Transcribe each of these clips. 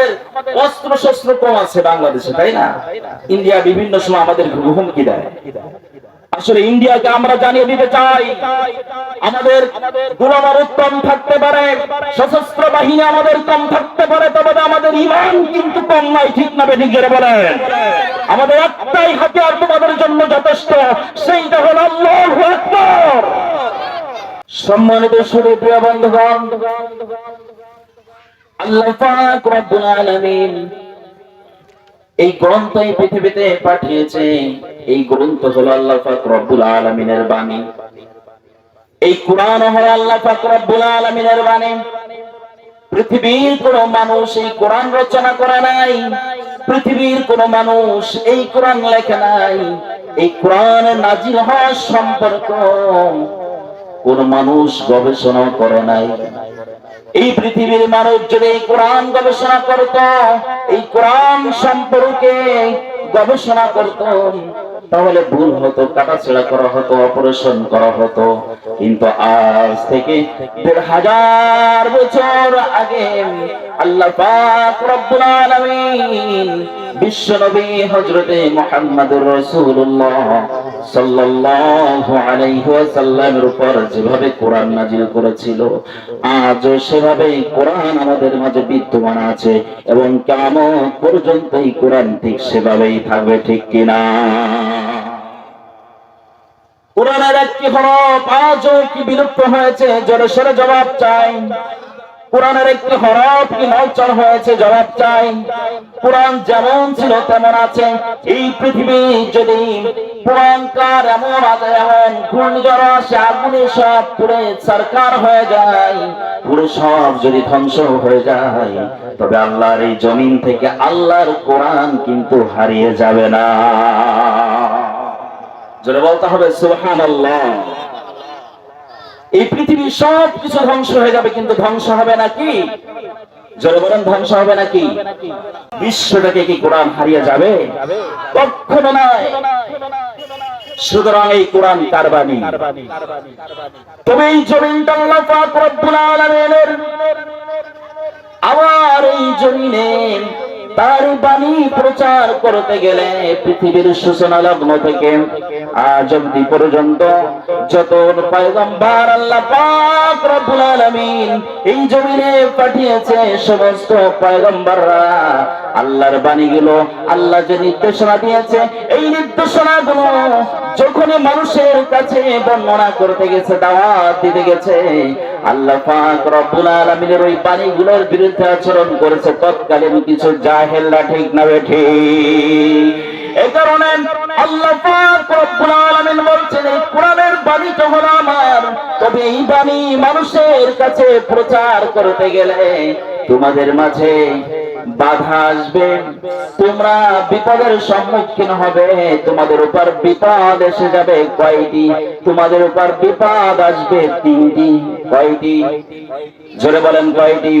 আমাদের অস্ত্র শস্ত্র কম আছে বাংলাদেশে, তাই না? ইন্ডিয়া বিভিন্ন সময় আমাদের হুমকি দেয়। আসলে ইন্ডিয়াকে আমরা জানিয়ে দিতে চাই, আমাদের গোলামার উত্তম থাকতে পারে, সশস্ত্র বাহিনী আমাদের কম থাকতে পারে, তবে আমাদের ইমান কিন্তু কম নাই ঠিক না বেঠিক জোরে বলেন? আমাদের একটাই হাতিয়ার তোমাদের জন্য যথেষ্ট, সেইটা হলো আল্লাহু সম্মানিত সুরে প্রিয় বন্ধুগণ আল্লাহ পাক রব্বুল আলামিন এই গ্রন্থ এই পৃথিবীতে পাঠিয়েছে এই গ্রন্থ হলো আল্লাহ পাক রব্বুল আলামিনের বাণী। এই কোরআন হলো আল্লাহ পাক রব্বুল আলামিনের বাণী। পৃথিবীর কোন মানুষ এই কোরআন রচনা করে নাই। পৃথিবীর কোন মানুষ এই কোরআন লেখে নাই। এই কোরআন নাজিল হওয়ার সম্পর্ক কোন মানুষ গবেষণা করে নাই। এই পৃথিবীর মানুষ যদি এই কোরআন গবেষণা করত, এই কোরআন সম্পর্কে গবেষণা করত, তাহলে ভুল হতো, কাটাছেড়া করা হতো, অপারেশন করা হতো। কিন্তু আজ থেকে দেড় হাজার বছর আগে আল্লাহ বিশ্ব নবী হযরতে মুহাম্মদুর রাসূলুল্লাহ যেভাবে কোরআন নাজিল করেছিল, আজও সেভাবে কোরআন আমাদের মাঝে বিদ্যমান আছে এবং কিয়ামত পর্যন্ত এই কোরআন ঠিক সেভাবেই থাকবে, ঠিক কিনা? কোরআনের একটি হরফ আজও কি বিলুপ্ত হয়েছে? জোরে সরে জবাব চাই। কোরআনের একটি হরফ কি নচল হয়েছে? জবাব চাই। কোরআন যেমন ছিল, তেমন আছে। এই পৃথিবী যদি পুরানকার এমন আছে এমন ঘূর্ণিঝড় আসে আগুনে সব পুরে সরকার হয়ে যায় পুরো সব যদি ধ্বংস হয়ে যায়, তবে আল্লাহর এই জমিন থেকে আল্লাহর কোরআন কিন্তু হারিয়ে যাবে না। জোরে বলতে হবে সুবহান এই পৃথিবীর সব কিছু ধ্বংস হয়ে যাবে, কিন্তু ধ্বংস হবে নাকি বলেন, ধ্বংস হবে নাকি বিশ্বটাকে কি কোরআন হারিয়ে যাবে? কখনো নয়। সুতরাং এই কোরআন কার বাণী? তবে এই জমিনটা আবার এই জমিনে তার বাণী প্রচার করতে গেলে পৃথিবীর সূচনা লগ্ন থেকে আজ অব্দি পর্যন্ত যত পয়গম্বর আল্লাহ পাক রব্বুল আলামিন এই জমিনে পাঠিয়েছে সমস্ত পয়গম্বররা আল্লাহর বাণীগুলো আল্লাহ যে নির্দেশনা দিয়েছে, এই নির্দেশনাগুলো যখনই মানুষের কাছে বর্ণনা করতে গেছে, দাওয়াত দিতে গেছে, আল্লাহ পাক রব্বুল আলামিনের ওই বাণীগুলোর বিরুদ্ধে আচরণ করেছে। তৎকালীন কিছু জাহেলরা ঠিক না বেঠি এ কারণে আল্লাহ পাক রব্বুল আলামিন বলছেন, এই কোরআনের বাণীটা হলো আমার। তবে এই বাণী মানুষের কাছে প্রচার করতে গেলে তোমাদের মাঝে বাধা আসবে। তোমরা বিপদের সম্মুখীন হবে। তোমাদের উপর বিপদ এসে যাবে। কয়টি? তোমাদের উপর বিপদ আসবে তিনটি। কয়টি? জোরে বলেন কয়টি?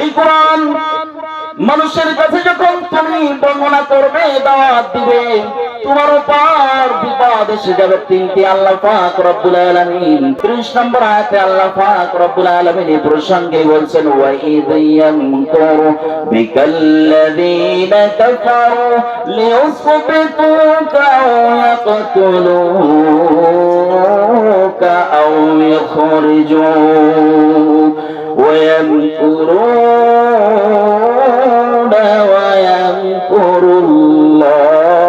এই কোরআন মানুষের কাছে যখন তুমি বর্ণনা করবে, দাওয়াত দিবে, তোমার উপর বিপদ এসে যাবে। তিনটি আল্লাহ পাক রব্বুল আলামিন 30 নম্বর আয়াতে আল্লাহ পাক রব্বুল আলামিন এই প্রসঙ্গে বলছেন ওয়া ইযায়ামকুরু বিকাল্লাযীনা কাফারু লিয়ুসবিতুকা আও ইয়াকতুলুকা يخرجوا ويمكرون ويمكر الله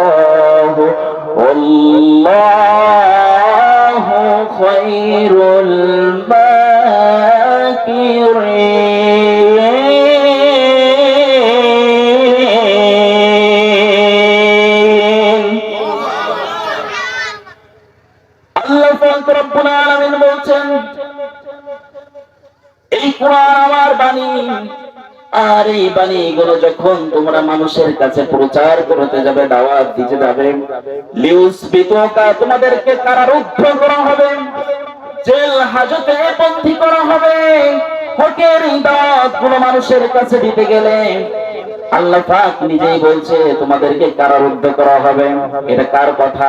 والله خير المال কোরআন আমার বাণী। আর এই বাণীগুলো যখন তোমরা মানুষের কাছে প্রচার করতে যাবে, দাওয়াত দিতে যাবে লিউস বিতকা তোমাদেরকে কারারুদ্ধ করা হবে। জেল হাজতে বন্দী করা হবে। হকের দাওয়াত কোনো মানুষের কাছে দিতে গেলে আল্লাহ পাক নিজেই বলছে, তোমাদেরকে কারারুদ্ধ করা হবে। এটা কার কথা?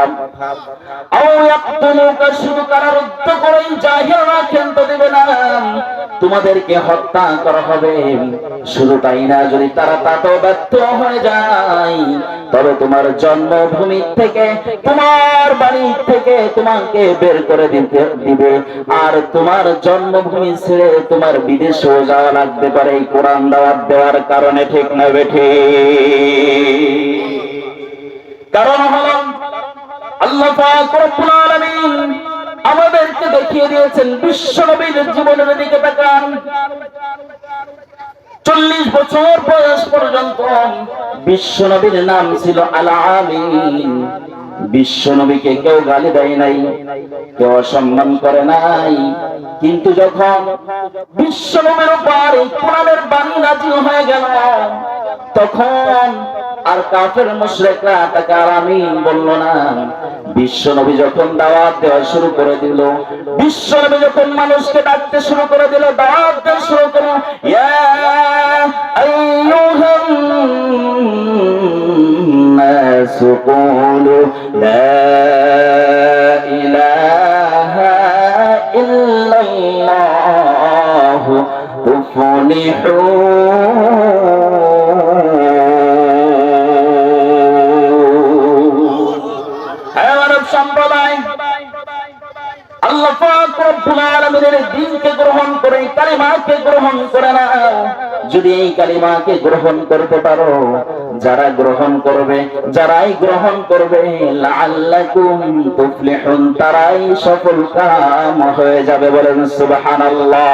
শুধু কারারুদ্ধ করেই জাহিলরা তো দেবে না। তোমাদেরকে হত্যা করা হবে। শুধু তাই না, যদি তারা তাতেও ব্যর্থ হয়ে যায়, তবে তোমার জন্মভূমি থেকে, তোমার বাড়ি থেকে তোমাকে বের করে দিতে দিবে। আর তোমার জন্মভূমি ছেড়ে তোমার বিদেশেও যাওয়া লাগতে পারে, এই কোরআন দাওয়াত দেওয়ার কারণে, ঠিক না বেঠে কারণ হলো, আল্লাহ আমাদেরকে দেখিয়ে দিয়েছেন, বিশ্ব নবীর জীবনের দিকে তাকান। চল্লিশ বছর বয়স পর্যন্ত বিশ্ব নবীর নাম ছিল আল বিশ্ব নবীকে কেউ গালি দেয় নাই, কেউ অসম্মান করে নাই। কিন্তু যখন বিশ্ব নবীর উপর এই কোরআনের বাণী নাজিল হয়ে গেল, তখন আর কাফের মুশরিকরা তাকে আর আমিন বলল না। বিশ্ব নবী যখন দাওয়াত দেওয়া শুরু করে দিল, বিশ্ব নবী যখন মানুষকে ডাকতে শুরু করে দিল, দাওয়াত দেওয়া শুরু নাস কুলু লা ইলাহা আল্লাহ রব্বুল আলামিনের দ্বীনকে গ্রহণ করে কালিমাকে গ্রহণ করে না। যদি এই কালিমাকে গ্রহণ করতে পারো যারা গ্রহণ করবে যারাই গ্রহণ করবে লাআল্লাকুম তুফলিহুন তারাই সফল কাম হয়ে যাবে বলেন সুবহানাল্লাহ।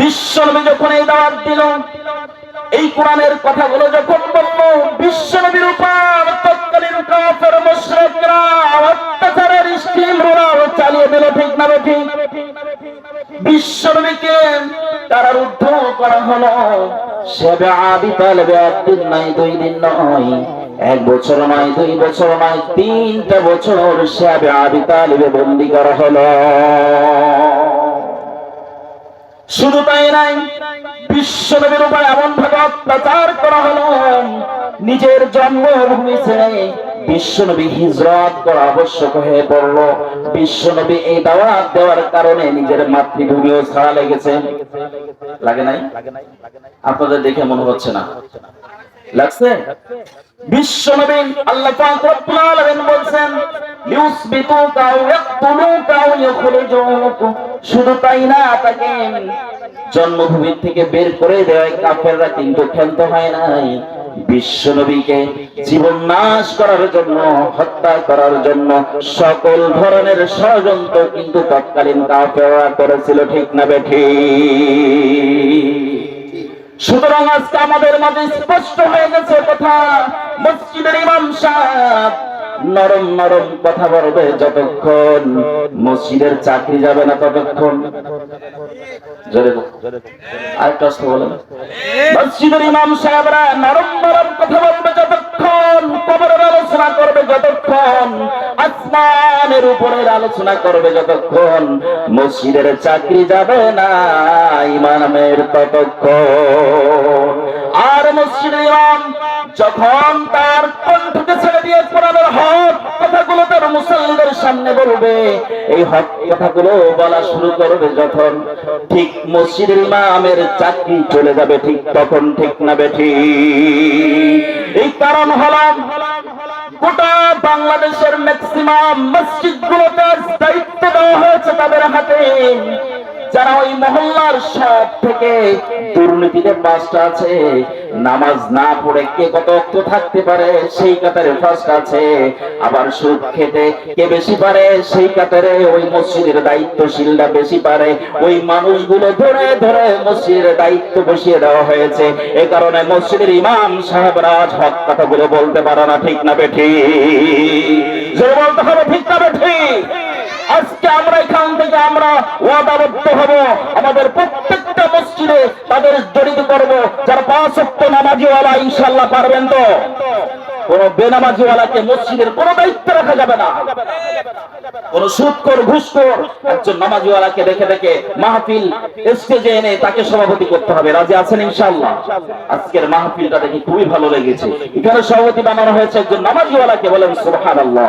বিশ্বনবী যখন এই দাওয়াত দিল এই কোরআনের কথাগুলো যখন বলল বিশ্বনবীর উপর তৎকালীন কাফের মুশরিকরা অত্যাচারের স্টিম রোলার চালিয়ে দিল, ঠিক না ঠিক বিশ্বনবীকে কারারুদ্ধ করা হলো। সেবে আবি তালেবে একদিন নাই, দুই দিন নয়, এক বছর নয় দুই বছর নয় তিনটা বছর সেবে আবি তালেবে বন্দি করা হলো। শুধু তাই নাই বিশ্বনবীর উপর এমন ভাবে অত্যাচার করা হলো, নিজের জন্মভূমি ছেড়ে বিশ্বনবী হিজরত করা আবশ্যক হয়ে পড়ল। বিশ্বনবী এই দাওয়াত দেওয়ার কারণে নিজের মাতৃভূমিও ছাড়া লেগেছে। লাগে নাই? আপনাদের দেখে মনে হচ্ছে না। লাগছে? বিশ্বনবী আল্লাহ পাক রব্বুল আলামিন বলছেন ইউসবিতুকা ওয়া ইয়াকতুলুকা ওয়া ইখরিজুকা শুধু তাই না, তাকে জন্মভূমি থেকে বের করে দেওয়ায় কাফেররা কিন্তু ক্ষান্ত হয় নাই বিশ্বনবীকে জীবন নাশ করার জন্য, হত্যা করার জন্য সকল ধরনের ষড়যন্ত্র কিন্তু তৎকালীন কাফেররা করেছিল, ঠিক না বেঠি সুতরাং আজকে আমাদের মাঝে স্পষ্ট হয়ে গেছে কথা, মসজিদের ইমাম সাহেব নরম নরম কথা বলবে যতক্ষণ মসজিদের চাকরি যাবে না ততক্ষণ। আরেকটা অস্ত্র মসজিদের চাকরি যাবে না ইমামের ততক্ষণ। আর মসজিদের ইমাম যখন তার কণ্ঠকে ছেড়ে দিয়ে কোরআনের হক কথাগুলো তার মুসলমানদের সামনে বলবে। এই হক কথাগুলো বলা শুরু করবে যখন ঠিক মসজিদের ইমামের চাকরি চলে যাবে, ঠিক তখন ঠিক না বেঠি। এই কারণ হল গোটা বাংলাদেশের ম্যাক্সিমাম মসজিদ গুলোতে দায়িত্ব দেওয়া হয়েছে তাদের হাতে। যারা ওই মহল্লার সব থেকে দুর্নীতিতে পাঁচটা আছে, নামাজ না পড়ে কে কত অক্ত থাকতে পারে, সেই কাতারে ফার্স্ট আছে। আবার সুদ খেতে কে বেশি পারে, সেই কাতারে ওই মসজিদের দায়িত্বশীলরা বেশি পারে। ওই মানুষগুলো ধরে ধরে মসজিদের দায়িত্ব বসিয়ে দেওয়া হয়েছে। এ কারণে মসজিদের ইমাম সাহেবরা আজ হক কথাগুলো বলতে পারে না, ঠিক না বেঠি? যে বলতে হবে, ঠিক না বেঠি? আজকে আমরা এখান থেকে আমরা ওয়াদাবদ্ধ হব। আমাদের প্রত্যেকটা মসজিদে তাদের জড়িত করব। যারা পাঁচ অক্ট নামাজিওয়ালা ইনশাল্লাহ পারবেন তো? কোন বেনামাজিওয়ালাকে মসজিদের কোন দায়িত্ব রাখা যাবে না। কোন সুদকর ঘুষকর একজন নামাজিওয়ালাকে দেখে দেখে মাহফিল স্টেজে এনে তাকে সভাপতি করতে হবে। রাজি আছেন ইনশাআল্লাহ? আজকের মাহফিলটা দেখে খুবই ভালো লেগেছে। এখানে সভাপতি বানানো হয়েছে একজন নামাজিওয়ালাকে বলেন, সুবহানাল্লাহ।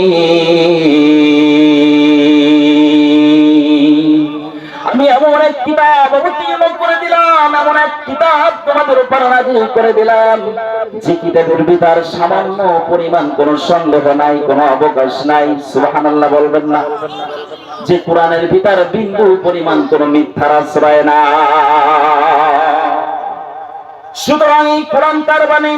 কিতাব তোমাদের উপর নাজিল করে দিলাম। যে কিতাবের ভিতর সামান্য পরিমাণ কোন সন্দেহ নাই, কোন অবকাশ নাই, সুবহানাল্লাহ বলবেন না। যে কোরআনের ভিতর বিন্দু পরিমাণ কোন মিথ্যার আশ্রয় না। সুতরাং কোরআন তার বাণী।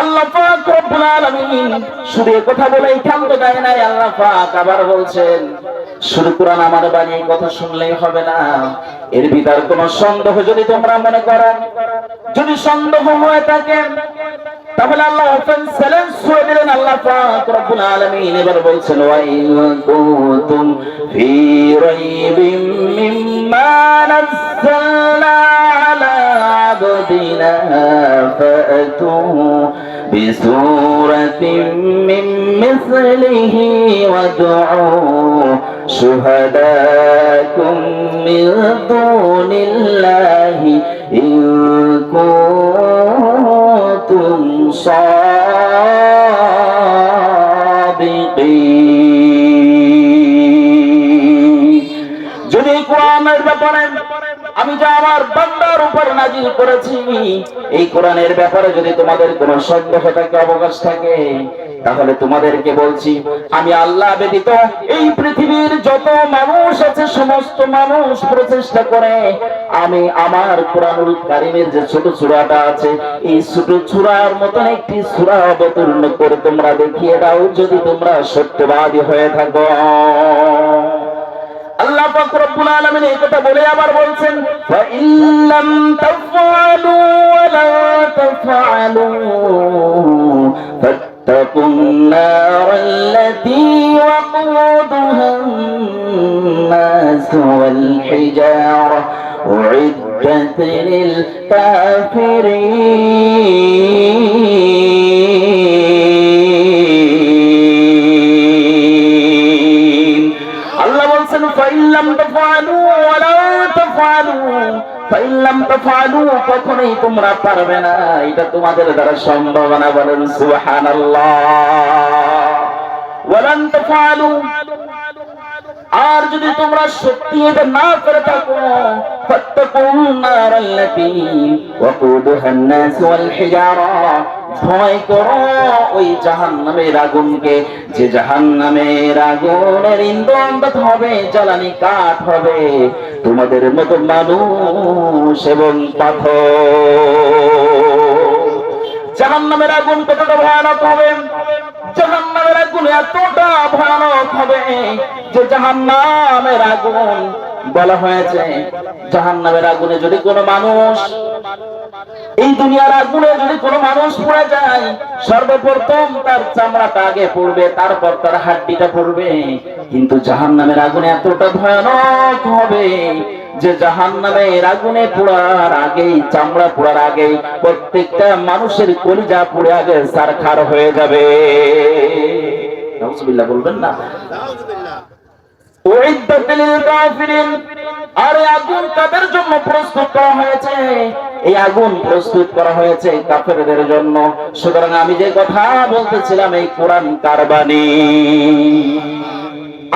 আল্লাহ পাক রব্বুল আলামিন শুধু কথা বলেই ক্ষান্ত দেয় নাই, আল্লাহ পাক আবার বলছেন শুধু কোরআন আমার বাণী এই কথা শুনলেই হবে না এর ভিতর কোন সন্দেহ যদি তোমরা মনে করো যদি সন্দেহ হয়ে থাকে তাহলে আল্লাহ ওপেন চ্যালেঞ্জ ছুড়ে দিলেন আল্লাহ পাক রব্বুল আলামিন এবার বলছেন ওয়া ইন কুনতুম ফি রাইবিম মিম্মা নাযালনা আলা আবদিনা ফাতু بسورة من مثله وادعوا شهداكم من دون الله إن كنتم صادقين যদি কোরআনের ব্যাপারে আমি যা আমার বান্দার উপর নাজিল করেছি এই কোরআনের ব্যাপারে যদি তোমাদের কোনো সন্দেহ থাকে অবকাশ থাকে তাহলে তোমাদেরকে বলছি, আমি আল্লাহ ব্যতীত এই পৃথিবীর যত মানুষ আছে, সমস্ত মানুষ প্রচেষ্টা করে, আমি আমার কোরআনুল কারিমের যে ছোট সূরাটা আছে, এই ছোট সূরার মতন একটি সূরা অবতীর্ণ করে তোমরা দেখিয়ে দাও, যদি তোমরা সত্যবাদী হয়ে থাকো। আল্লাহ পাক রব্বুল আলামিন এই কথা বলে আবার বলছেন ফা ইল্লাম তাফআলু ওয়া তাফআলু واتقوا النار التي وقودها الناس والحجارة. أعدت للكافرين. الله بلسن فإن لم تفعلوا ولا تفعلوا ফাইল্লাম ফালু কখনোই তোমরা পারবে না। এটা তোমাদের দ্বারা সম্ভব না, বলেন সুবহানাল্লাহ। ওয়ালান তাফআলু আর যদি তোমরা সত্যি এটা না করে থাকো ওই যে হবে, জ্বালানি কাঠ হবে, তোমাদের মতো মানুষ এবং পাথর। জাহান্নামের আগুন কতটা ভয়ানক হবে? জাহান্নামের আগুন এতটা ভয়ানক হবে যে জাহান্নামের আগুন বলা হয়েছে, জাহান্নামের আগুনে যদি কোনো মানুষ, এই দুনিয়ার আগুনে যদি কোনো মানুষ পড়ে যায়, সর্বপ্রথম তার চামড়াটা আগে পড়বে, তারপর তার হাড্ডিটা পড়বে। কিন্তু জাহান্নামের আগুনে এতটা ভয়ানক হবে যে জাহান নামের আগুনে পোড়ার আগেই, চামড়া পোড়ার আগেই প্রত্যেকটা মানুষের কলিজা পুড়ে আগে সারখার হয়ে যাবে। বলবেন না? উইদ্দাত আর এই আগুন কাদের জন্য প্রস্তুত করা হয়েছে? এই আগুন প্রস্তুত করা হয়েছে কাফেরদের জন্য। সুতরাং আমি যে কথা বলতেছিলাম এই কোরআন কারবানি।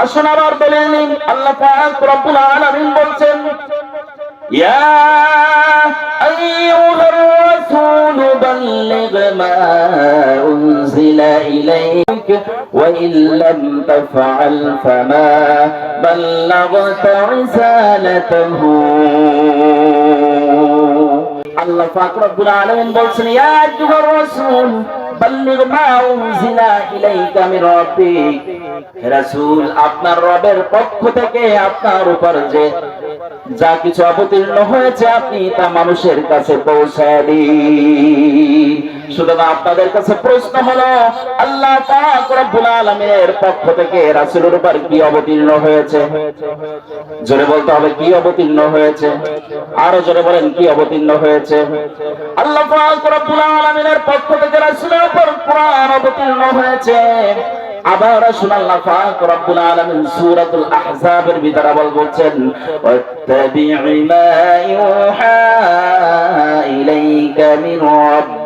আসুন আবার দলিল নিন আল্লাহ পাক রব্বুল আলামিন বলছেন, ইয়া আইয়ুহার রাসূল বাল্লিগ মা উনজিলা ইলাইক ওয়া ইল্লাম তাফআল ফামা বাল্লাগতা রিসালাতাহু। আল্লাহ পাক রব্বুল আলামিন বলছেন, ইয়া আইয়ুহার রাসূল বাল্লিগ মা উনজিলা ইলাইকা মির রাব্বিক রাসূল, আপনার রবের পক্ষ থেকে আপনার উপর যে যা কিছু অবতীর্ণ হয়েছে, আপনি তা মানুষের কাছে পৌঁছায় দিন। সুতরাং আপনাদের কাছে প্রশ্ন হলো, আল্লাহ পাক রব্বুল আলামিনের পক্ষ থেকে রাসূলের উপর কি অবতীর্ণ হয়েছে? জোরে বলতে হবে, কি অবতীর্ণ হয়েছে? আরও জোরে বলেন, কি অবতীর্ণ হয়েছে? আল্লাহ পাক রব্বুল আলামিনের পক্ষ থেকে রাসূলের উপর কোরআন অবতীর্ণ হয়েছে। আবার রাসূল আল্লাহ পাক রব্বুল আলামিন সূরাতুল আহজাবের ভিতরে বল বলছেন ওয়াত্তাবি'ি মা ইউহা ইলাইকা মিন রাব্বিক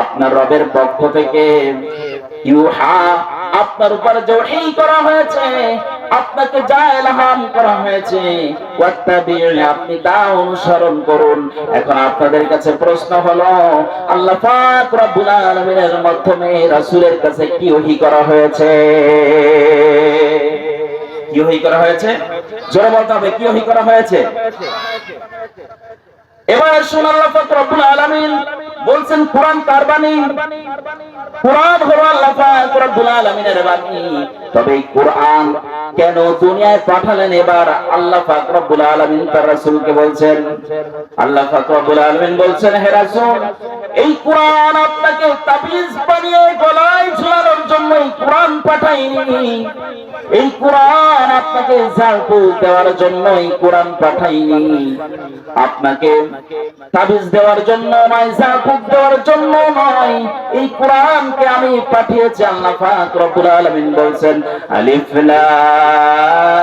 আপনার রবের পক্ষ থেকে ইউহা, আপনার উপর যে করা হয়েছে, আপনাকে যা ইলহাম করা হয়েছে আপনি তা অনুসরণ করুন। এখন আপনাদের কাছে প্রশ্ন হলো, আল্লাহ পাক রব্বুল আলামিনের মাধ্যমে রাসূলের কাছে কি ওহী করা হয়েছে? কি ওহী করা হয়েছে? জোরে বলতে হবে, কি ওহী করা হয়েছে? এবার শুন আল্লাহ পাক রব্বুল আলামিন। বলছেন, কোরআন কার বাণী? কোরআন হলো আল্লাহ পাক রব্বুল আলামিনের বাণী। তবে কোরআন কেন দুনিয়ায় পাঠালেন? এবার আল্লাহ পাক রব্বুল আলামিন তার রাসূলকে বলছেন, আল্লাহ পাক রব্বুল আলামিন বলছেন, হে রাসূল এই কোরআন আপনাকে তাবিজ বানিয়ে গলায় ঝুলানোর জন্য এই কোরআন পাঠাইনি। এই কোরআন আপনাকে ঝাড়ফুঁক দেওয়ার জন্য এই কোরআন পাঠাইনি। আপনাকে তাবিজ দেওয়ার জন্য নয়, ঝাড়ফুঁক দেওয়ার জন্য নয়। এই কোরআনকে আমি পাঠিয়েছি, আল্লাহ পাক রব্বুল আলামিন বলছেন, আলিফ লাম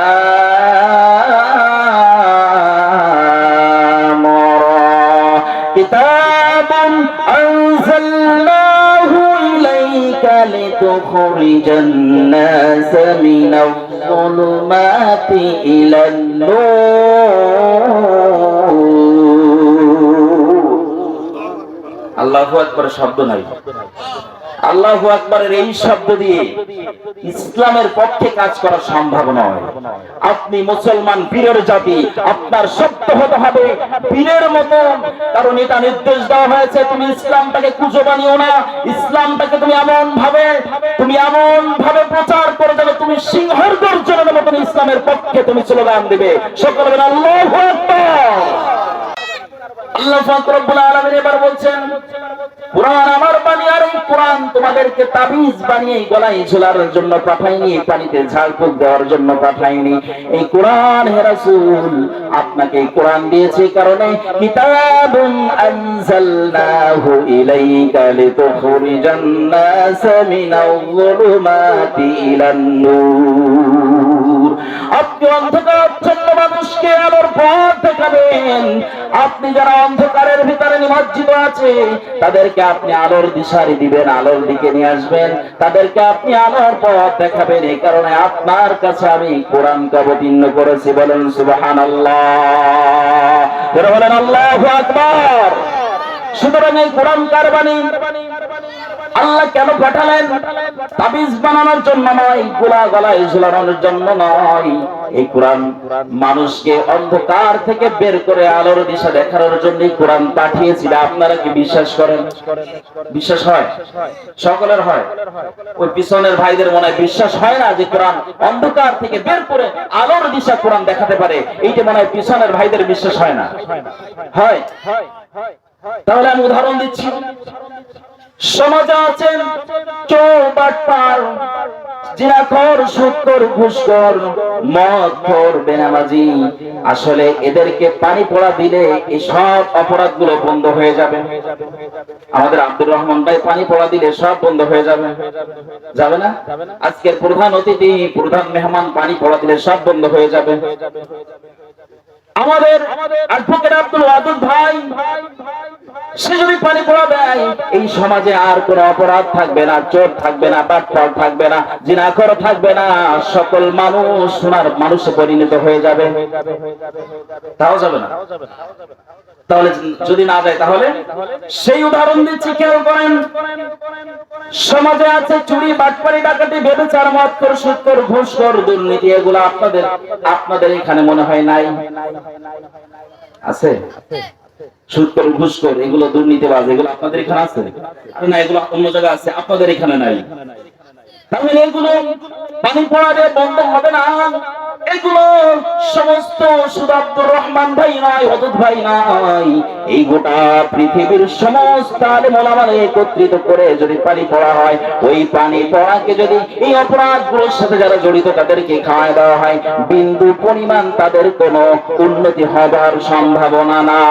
নাস মিনাল যুলুমাতি ইলান নূর আল্লাহু আকবার শব্দ নাই। আল্লাহু আকবরের এই শব্দ দিয়ে ইসলামের পক্ষে কাজ করা সম্ভব নয়। আপনি মুসলমান পীরের জাতি, আপনার সত্য হতে হবে পীরের মতো কারণ এটা নির্দেশ দেওয়া হয়েছে, তুমি ইসলামটাকে কুজো বানিও না। ইসলামটাকে তুমি এমন ভাবে তুমি এমন ভাবে প্রচার করে দেবে, তুমি সিংহর গর্জনের মতন ইসলামের পক্ষে তুমি স্লোগান দেবে। সকল আল্লাহু আল্লাহ পাক রব্বুল আলামিন এবার বলছেন কোরআন আমার বাণী আর এই কোরআন তোমাদেরকে তাবিজ বানিয়ে গলায় ঝোলার জন্য পাঠাইনি পানিতে ঝাড়ফুঁক দেওয়ার জন্য পাঠাইনি এই কোরআন হে রাসূল, আপনাকে এই কোরআন দিয়েছে কারণে কিতাবুন আনজালনাহু ইলাইকা লিতুখরিজান নাস মিনাল যুলুমাতি ইলান নূর। আপনি অন্ধকারাচ্ছন্ন মানুষকে আলোর পথ দেখাবেন। আপনি যারা অন্ধকারের ভিতরে নিমজ্জিত আছে, তাদেরকে আপনি আলোর দিশারি দিবেন, আলোর দিকে নিয়ে আসবেন। তাদেরকে আপনি আলোর পথ দেখাবেন। এই কারণে আপনার কাছে আমি কোরআনকে অবতীর্ণ করেছি। বলেন সুবাহান আল্লাহ বলেন, আল্লাহ আকবার। সুতরাং এই কোরআন কার বাণী? আল্লাহ কেন পাঠালেন? তাবিজ বানানোর জন্য নয় গোলা গলায় ঝুলানোর জন্য নয়। এই কোরআন মানুষকে অন্ধকার থেকে বের করে আলোর দিশা দেখানোর জন্য কোরআন পাঠিয়েছিল আপনারা কি বিশ্বাস করেন? বিশ্বাস হয়? সকলের হয়। ওই পিছনের ভাইদের মনে হয় বিশ্বাস হয় না যে কোরআন অন্ধকার থেকে বের করে আলোর দিশা কোরআন দেখাতে পারে। এইটা মনে হয় পিছনের ভাইদের বিশ্বাস হয় না। হয়। তাহলে আমি উদাহরণ দিচ্ছি। সমাজে আছেন আসলে এদেরকে পানি পড়া দিলে বন্ধ হয়ে যাবে। আমাদের আব্দুর রহমান ভাই পানি পড়া দিলে সব বন্ধ হয়ে যাবে। যাবে না? আজকের প্রধান অতিথি, প্রধান মেহমান পানি পড়া দিলে সব বন্ধ হয়ে যাবে। আমাদের অ্যাডভোকেট আব্দুল ওয়াদুদ ভাই, সে যদি পানি পড়া দেয়, এই সমাজে আর কোন অপরাধ থাকবে না, চোর থাকবে না বাটপার থাকবে না জিনাকর থাকবে না, সকল মানুষ সোনার মানুষে পরিণত হয়ে যাবে। তাও যাবে না। তাহলে যদি না যায় তাহলে? সেই উদাহরণ দিচ্ছি, খেয়াল করেন। সমাজে আছে চুরি, বাটপারি, ডাকাতি, বেবেচার মত কর সুদ কর ঘুষ কর দুর্নীতি, এগুলো আপনাদের আপনাদের এখানে মনে হয় নাই। আছে? সুদ কর ঘুষ কর এগুলো দুর্নীতিবাজ, এগুলো আপনাদের এখানে আছে? না, এগুলো অন্য জায়গায় আছে, আপনাদের এখানে নাই। তাহলে এগুলো পানি পড়াবে বন্ধ হবে না। এগুলো সমস্ত শুধু আব্দুর রহমান ভাই নয় অদুত ভাই নয়। এই গোটা পৃথিবীর সমস্ত ওলামারে একত্রিত করে যদি পানি পড়া হয়, ওই পানি পড়াকে যদি এই অপরাধগুলোর সাথে যারা জড়িত তাদেরকে খাওয়ায় দেওয়া হয়, বিন্দু পরিমাণ তাদের কোনো উন্নতি হবার সম্ভাবনা না